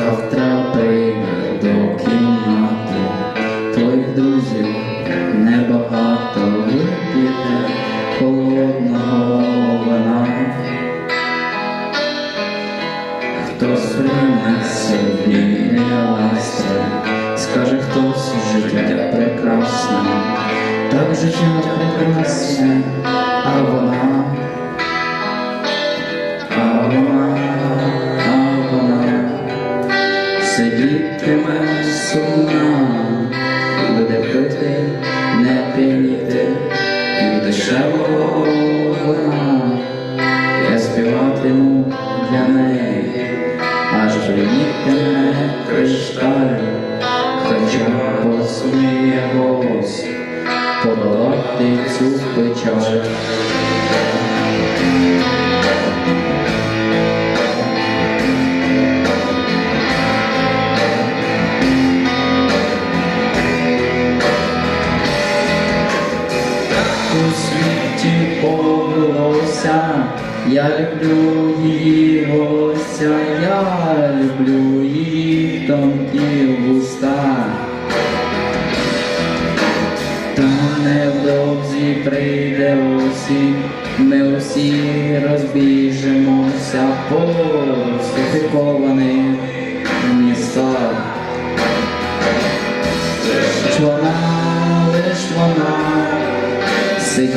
Завтра прийде до кімнати, твоїх друзів небагато. Вип'єте холодного вина. Хтось принесе ластя, скаже хтось життя прекрасне, так життя прекрасне, сидітиме сумна, буде пити, не п'яніти, і дешевого вина. Я співатиму для неї, аж бринітиме кришталь, хоча посміє голос подолати цю печаль. Світі повелося, я люблю її волосся, я люблю її тонкі вуста. Та невдовзі прийде осінь, ми усі розбіжемося по сфотикованих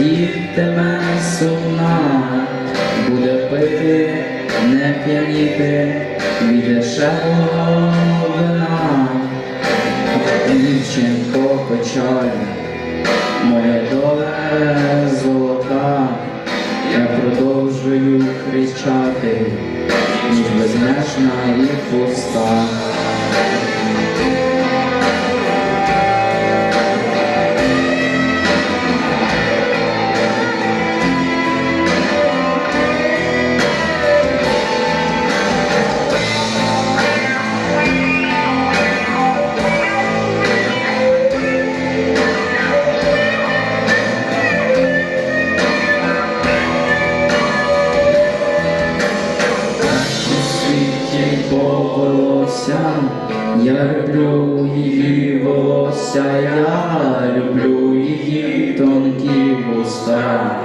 сидітиме сумна, буде пити, не п'яніти від дешевого вина. Дівчинко печаль, моя доля повелося, я люблю її волосся, я люблю її тонкі вуста.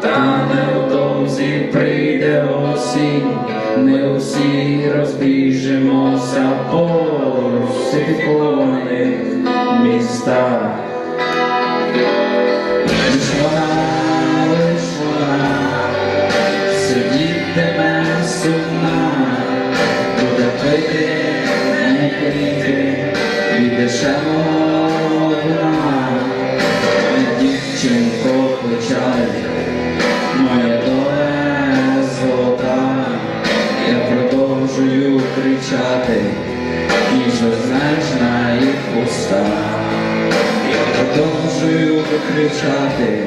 Та невдовзі прийде осінь, ми усі розбіжемося по сифікованих містах. зрештою кричати, і вже їх уста. Я продовжую кричати,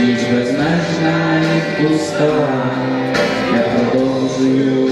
ніч безмежна і пуста, я продовжую.